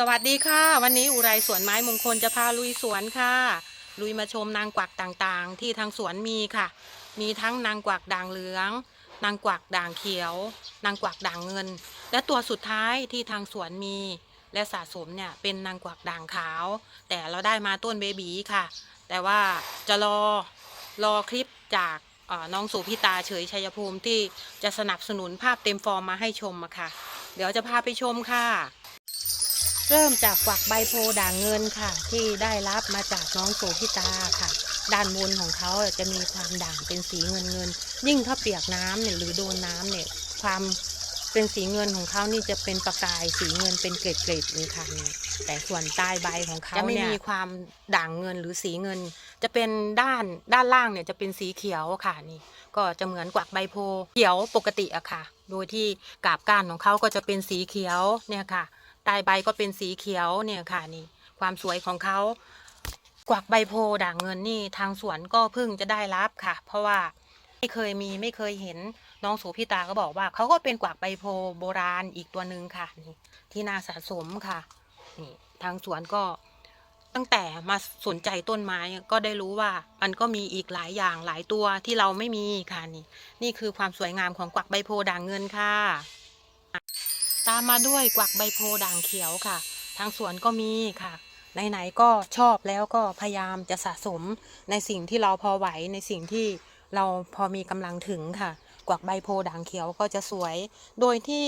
สวัสดีค่ะ วันนี้อุไรสวนไม้มงคลจะพาลุยสวนค่ะ ลุยมาชมนางกวักต่างๆ ที่ทางสวนมีค่ะ มีทั้งนางกวักด่างเหลือง นางกวักด่างเขียว นางกวักด่างเงิน และตัวสุดท้ายที่ทางสวนมี และสะสมเนี่ยเป็นนางกวักด่างขาว แต่เราได้มาต้นเบบีค่ะ แต่ว่าจะรอรอคลิปจากน้องสุพิตาเฉยชัยภูมิที่จะสนับสนุนภาพเต็มฟอร์มมาให้ชมค่ะ เดี๋ยวจะพาไปชมค่ะ เริ่มจากกวักใบโพด่างเงินค่ะ ที่ได้รับมาจากน้องโสพิตาค่ะ ด้านบนของเขาจะมีความด่างเป็นสีเงินเงิน ยิ่งถ้าเปียกน้ำเนี่ยหรือโดนน้ำเนี่ยความเป็นสีเงินของเขานี่จะเป็นประกายสีเงินเป็นเกล็ดๆเลยค่ะนี่แต่ส่วนใต้ใบของเขาจะไม่มีความด่างเงินหรือสีเงิน จะเป็นด้านด้านล่างเนี่ยจะเป็นสีเขียวค่ะนี่ ก็จะเหมือนกวักใบโพเขียวปกติอะค่ะ โดยที่กาบก้านของเขาก็จะเป็นสีเขียวเนี่ยค่ะ ใต้ใบก็เป็นสีเขียวเนี่ยค่ะนี่ ความสวยของเขากวักใบโพด่างเงินนี่ทางสวนก็เพิ่งจะได้รับค่ะ เพราะว่าไม่เคยมีไม่เคยเห็นน้องโสพิตาก็บอกว่าเขาก็เป็นกวักใบโพโบราณอีกตัวหนึ่งค่ะนี่ที่น่าสะสมค่ะนี่ทางสวนก็ตั้งแต่มาสนใจต้นไม้ก็ได้รู้ว่ามันก็มีอีกหลายอย่างหลายตัวที่เราไม่มีค่ะนี่ นี่คือความสวยงามของกวักใบโพด่างเงินค่ะ ตามมาด้วยกวักใบโพด่างเขียวค่ะ ทางสวนก็มีค่ะ ไหนๆก็ชอบแล้วก็พยายามจะสะสมในสิ่งที่เราพอไหวในสิ่งที่เราพอมีกำลังถึงค่ะ กวักใบโพด่างเขียวก็จะสวย โดยที่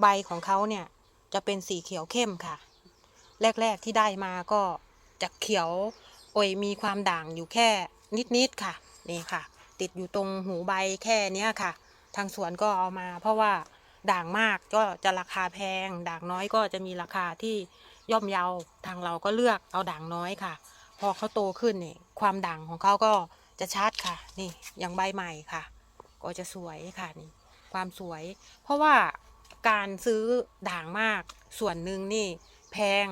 ใบของเขาเนี่ยจะเป็นสีเขียวเข้มค่ะ แรกๆที่ได้มาก็จะเขียวโอยมีความด่างอยู่แค่นิดๆค่ะ นี่ค่ะ ติดอยู่ตรงหูใบแค่เนี้ยค่ะ ทางสวนก็เอามาเพราะว่า ด่างมากก็จะราคาแพง ด่างน้อยก็จะมีราคาที่ย่อมเยาทางเราก็เลือกเอาด่างน้อยค่ะ พอเขาโตขึ้นนี่ความด่างของเขาก็จะชัดค่ะ นี่อย่างใบใหม่ค่ะ ก็จะสวยค่ะนี่ความสวย เพราะว่าการซื้อด่างมากส่วนหนึ่งนี่แพง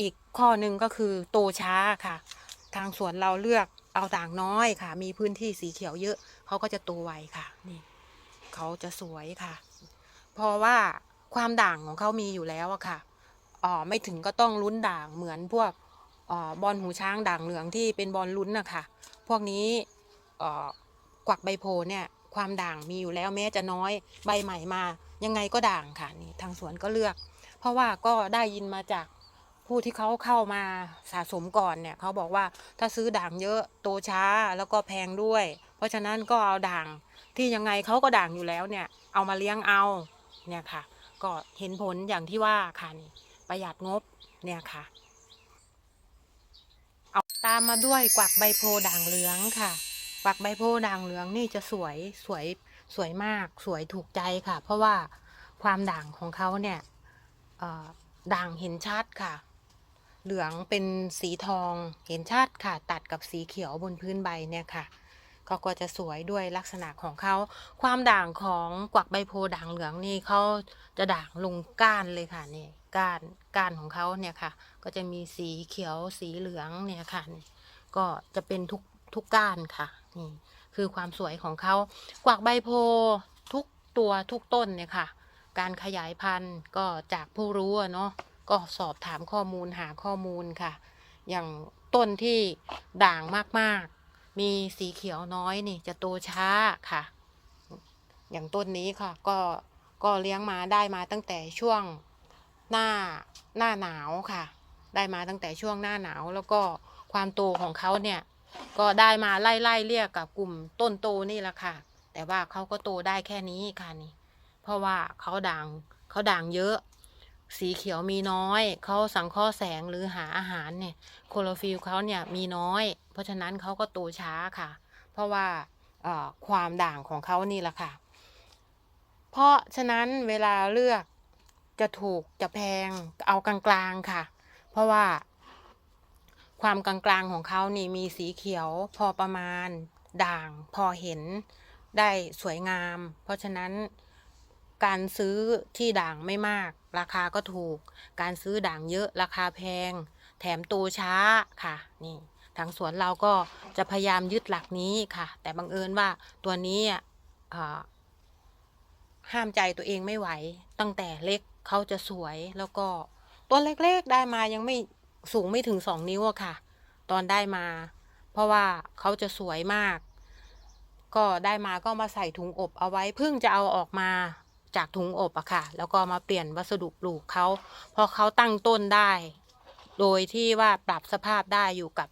อีกข้อหนึ่งก็คือโตช้าค่ะ ทางสวนเราเลือกเอาด่างน้อยค่ะ มีพื้นที่สีเขียวเยอะเขาก็จะโตไวค่ะนี่เขาจะสวยค่ะ เพราะว่าความด่างของเขามีอยู่แล้วอะค่ะอ๋อไม่ถึงก็ต้องลุ้นด่างเหมือนพวกอ๋อบอลหูช้างด่างเหลืองที่เป็นบอลลุ้นนะคะพวกนี้อ่อกวักใบโพเนี่ยความด่างมีอยู่แล้วแม้จะน้อยใบใหม่มา ยังไงก็ด่างค่ะนี่ทางสวนก็เลือก เพราะว่าก็ได้ยินมาจากผู้ที่เขาเข้ามาสะสมก่อนเนี่ยเขาบอกว่าถ้าซื้อด่างเยอะโตช้าแล้วก็แพงด้วย เพราะฉะนั้นก็เอาด่างที่ยังไงเขาก็ด่างอยู่แล้วเนี่ยเอามาเลี้ยงเอา เนี่ยค่ะ ก็เห็นผลอย่างที่ว่าค่ะนี่ประหยัดงบเนี่ยค่ะ เอาตามมาด้วยกวักใบโพด่างเหลืองค่ะ กวักใบโพด่างเหลืองนี่จะสวยสวยสวยมากสวยถูกใจค่ะ เพราะว่าความด่างของเขาเนี่ยด่างเห็นชัดค่ะ เหลืองเป็นสีทองเห็นชัดค่ะ ตัดกับสีเขียวบนพื้นใบเนี่ยค่ะ เขาก็จะสวยด้วยลักษณะของเขา ความด่างของกวักใบโพด่างเหลืองนี่เขาจะด่างลงก้านเลยค่ะนี่ก้านก้านของเขาเนี่ยค่ะ ก็จะมีสีเขียวสีเหลืองเนี่ยค่ะนี่ก็จะเป็นทุกทุกก้านค่ะนี่คือความสวยของเขากวักใบโพทุกตัวทุกต้นเนี่ยค่ะ การขยายพันธุ์ก็จากผู้รู้เนาะก็สอบถามข้อมูลหาข้อมูลค่ะ อย่างต้นที่ด่างมากๆ มีสีเขียวน้อยนี่ จะโตช้าค่ะ อย่างต้นนี้ค่ะ ก็ก็เลี้ยงมาได้มาตั้งแต่ช่วงหน้าหน้าหนาวค่ะ ได้มาตั้งแต่ช่วงหน้าหนาว แล้วก็ความโตของเขาเนี่ย ก็ได้มาไล่ไล่เรียกกับกลุ่มต้นโตนี่แหละค่ะ แต่ว่าเขาก็โตได้แค่นี้ค่ะนี่ เพราะว่าเขาด่างเขาด่างเยอะ สีเขียวมีน้อย เขาสังเคราะห์แสงหรือหาอาหารเนี่ย โคโรฟิลเขาเนี่ยมีน้อย เพราะฉะนั้นเขาก็โตช้าค่ะ เพราะว่าความด่างของเขานี่แหละค่ะ เพราะฉะนั้นเวลาเลือกจะถูกจะแพงเอากลางๆค่ะ เพราะว่าความกลางๆของเขานี่มีสีเขียวพอประมาณด่างพอเห็นได้สวยงาม เพราะฉะนั้นการซื้อที่ด่างไม่มาก ราคาก็ถูก การซื้อด่างเยอะราคาแพง แถมโตช้าค่ะนี่ ทางสวนเราก็จะพยายามยึดหลักนี้ค่ะ แต่บังเอิญว่าตัวนี้ห้ามใจตัวเองไม่ไหว ตั้งแต่เล็กเขาจะสวยแล้วก็ตต้นเล็กๆได้มายังไม่สูงไม่ถึงสองนิ้วอะค่ะ ตอนได้มา เพราะว่าเขาจะสวยมาก ก็ได้มาก็มาใส่ถุงอบเอาไว้เพิ่งจะเอาออกมาจากถุงอบอะค่ะ แล้วก็มาเปลี่ยนวัสดุปลูกเขาพอเขาตั้งต้นได้ โดยที่ว่าปรับสภาพได้อยู่กับ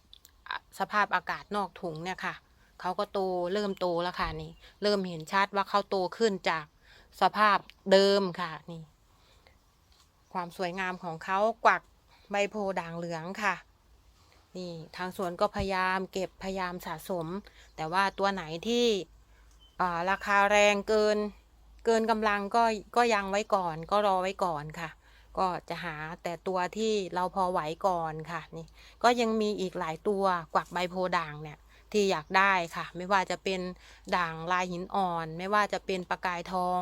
สภาพอากาศนอกถุงเนี่ยค่ะเขาก็โตเริ่มโตแล้วค่ะนี่ เริ่มเห็นชัดว่าเขาโตขึ้นจากสภาพเดิมค่ะนี่ ความสวยงามของเขากวักใบโพด่างเหลืองค่ะ นี่ทางสวนก็พยายามเก็บพยายามสะสม แต่ว่าตัวไหนที่ราคาแรงเกิน เกินกำลังก็ก็ยังไว้ก่อน ก็รอไว้ก่อนค่ะ ก็จะหาแต่ตัวที่เราพอไหวก่อนค่ะนี่ก็ยังมีอีกหลายตัวกวักใบโพด่างเนี่ยที่อยากได้ค่ะ ไม่ว่าจะเป็นด่างลายหินอ่อน ไม่ว่าจะเป็นประกายทอง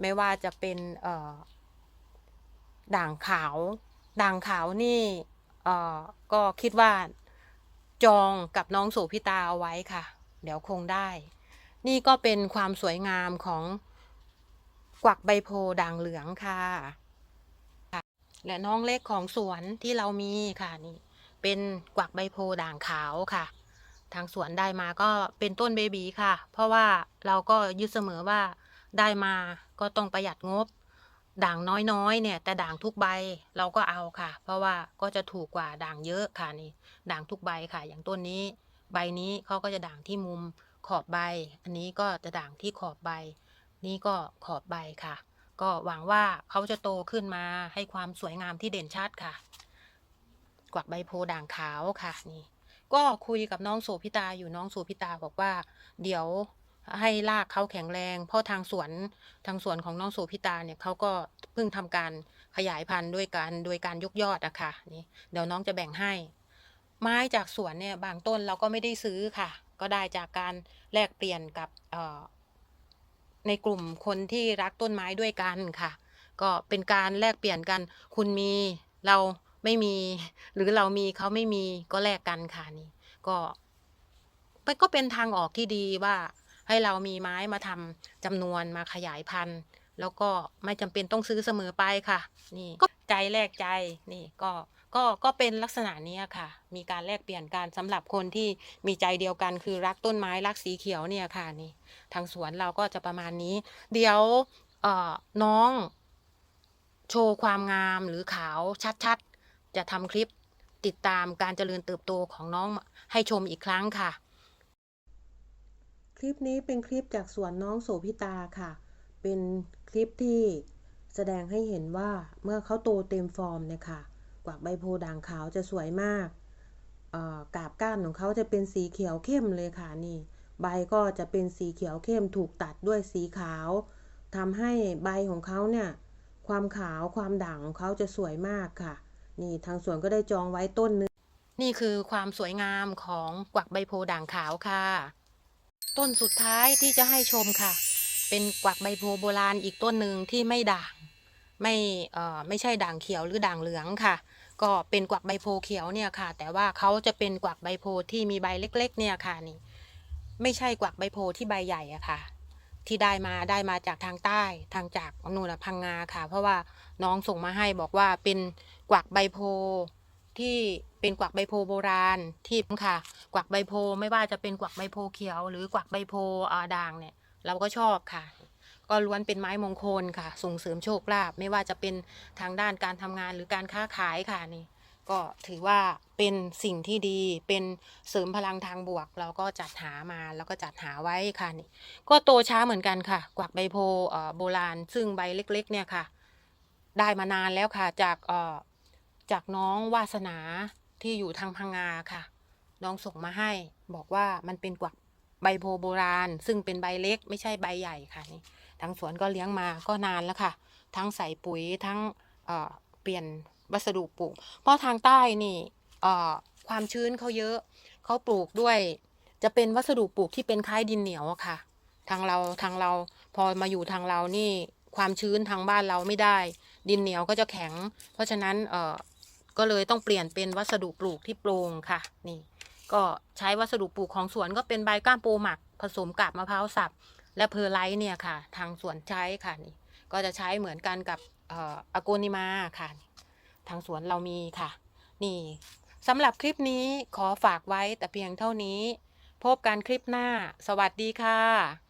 ไม่ว่าจะเป็นเอ่อด่างขาว ด่างขาวนี่เอ่อก็คิดว่าจองกับน้องโสพิตาเอาไว้ค่ะ เดี๋ยวคงได้ นี่ก็เป็นความสวยงามของกวักใบโพด่างเหลืองค่ะ และน้องเล็กของสวนที่เรามีค่ะนี่เป็นกวักใบโพด่างขาวค่ะ ทางสวนได้มาก็เป็นต้นเบบีค่ะ เพราะว่าเราก็ยึดเสมอว่าได้มาก็ต้องประหยัดงบ ด่างน้อยๆเนี่ย แต่ด่างทุกใบเราก็เอาค่ะ เพราะว่าก็จะถูกกว่าด่างเยอะค่ะนี่ด่างทุกใบค่ะ อย่างต้นนี้ ใบนี้เขาก็จะด่างที่มุมขอบใบ อันนี้ก็จะด่างที่ขอบใบ นี่ก็ขอบใบค่ะ ก็หวังว่าเขาจะโตขึ้นมาให้ความสวยงามที่เด่นชัดค่ะ กวักใบโพด่างขาวค่ะนี่ ก็คุยกับน้องโสพิตาอยู่น้องโสพิตาบอกว่า เดี๋ยวให้รากเขาแข็งแรง เพราะทางสวนทางสวนของน้องโสพิตาเนี่ยเขาก็เพิ่งทำการขยายพันธุ์ด้วยการโดยการยกยอดอะค่ะนี่เดี๋ยวน้องจะแบ่งให้ ไม้จากสวนเนี่ยบางต้นเราก็ไม่ได้ซื้อค่ะ ก็ได้จากการแลกเปลี่ยนกับเอ่อ ในกลุ่มคนที่รักต้นไม้ด้วยกันค่ะ ก็เป็นการแลกเปลี่ยนกัน คุณมีเราไม่มี หรือเรามีเขาไม่มีก็แลกกันค่ะนี่ก็ก็เป็นทางออกที่ดีว่า ให้เรามีไม้มาทำจำนวนมาขยายพันธุ์แล้วก็ไม่จำเป็นต้องซื้อเสมอไปค่ะ นี่ก็ใจแลกใจนี่ก็ ก็ก็เป็นลักษณะนี้ค่ะ มีการแลกเปลี่ยนกันสำหรับคนที่มีใจเดียวกันคือรักต้นไม้รักสีเขียวเนี่ยค่ะนี่ ทางสวนเราก็จะประมาณนี้ เดี๋ยวเอ่อน้อง โชว์ความงามหรือขาวชัดๆ จะทำคลิปติดตามการเจริญเติบโตของน้องให้ชมอีกครั้งค่ะ คลิปนี้เป็นคลิปจากสวนน้องโสพิตาค่ะ เป็นคลิปที่แสดงให้เห็นว่าเมื่อเขาโตเต็มฟอร์มเนี่ยค่ะ กวักใบโพด่างขาวจะสวยมากอ่อกาบก้านของเขาจะเป็นสีเขียวเข้มเลยค่ะนี่ ใบก็จะเป็นสีเขียวเข้มถูกตัดด้วยสีขาวทำให้ใบของเขาเนี่ยความขาวความด่างของเขาจะสวยมากค่ะ นี่ทางสวนก็ได้จองไว้ต้นนึงนี่คือความสวยงามของกวักใบโพด่างขาวค่ะ ต้นสุดท้ายที่จะให้ชมค่ะ เป็นกวักใบโพโบราณอีกต้นหนึ่งที่ไม่ด่าง ไม่เอ่อไม่ใช่ด่างเขียวหรือด่างเหลืองค่ะ ก็เป็นกวักใบโพเขียวเนี่ยค่ะ แต่ว่าเขาจะเป็นกวักใบโพที่มีใบเล็ก ๆ เนี่ยค่ะนี่ ไม่ใช่กวักใบโพที่ใบใหญ่อะค่ะ ที่ได้มาได้มาจากทางใต้ทางจากนูนน่ะพังงาค่ะ เพราะว่าน้องส่งมาให้บอกว่าเป็นกวักใบโพที่เป็นกวักใบโพโบราณที่ค่ะ กวักใบโพไม่ว่าจะเป็นกวักใบโพเขียว หรือกวักใบโพอาด่างเนี่ย เราก็ชอบค่ะ ก็ล้วนเป็นไม้มงคลค่ะ ส่งเสริมโชคลาภไม่ว่าจะเป็นทางด้านการทำงานหรือการค้าขายค่ะนี่ ก็ถือว่าเป็นสิ่งที่ดีเป็นเสริมพลังทางบวก เราก็จัดหามาแล้วก็จัดหาไว้ค่ะนี่ ก็โตช้าเหมือนกันค่ะ กวักใบโพอ่อโบราณ ซึ่งใบเล็ก ๆ เนี่ยค่ะ ได้มานานแล้วค่ะจากอ่อจากน้องวาสนาที่อยู่ทางพังงาค่ะ น้องส่งมาให้บอกว่ามันเป็นกวักใบโพโบราณ ซึ่งเป็นใบเล็กไม่ใช่ใบใหญ่ค่ะนี่ ทางสวนก็เลี้ยงมาก็นานแล้วค่ะ ทั้งใส่ปุ๋ยทั้งเเปลี่ยนวัสดุปลูก เพราะทางใต้นี่ความชื้นเขาเยอะเขาปลูกด้วยจะเป็นวัสดุปลูกที่เป็นคล้ายดินเหนียวอะค่ะ ทางเราทางเราพอมาอยู่ทางเรานี่ความชื้นทางบ้านเราไม่ได้ ดินเหนียวก็จะแข็ง เพราะฉะนั้นเออก็เลยต้องเปลี่ยนเป็นวัสดุปลูกที่โปร่งค่ะ นี่ ก็ใช้วัสดุปลูกของสวนก็เป็นใบก้านปูหมัก ผสมกับมะพร้าวสับ และเพอร์ไลท์เนี่ยค่ะ ทางสวนใช้ค่ะนี่ก็จะใช้เหมือนกันกับอะโกนิมาค่ะ ทางสวนเรามีค่ะ นี่สำหรับคลิปนี้ขอฝากไว้แต่เพียงเท่านี้ พบกันคลิปหน้า สวัสดีค่ะ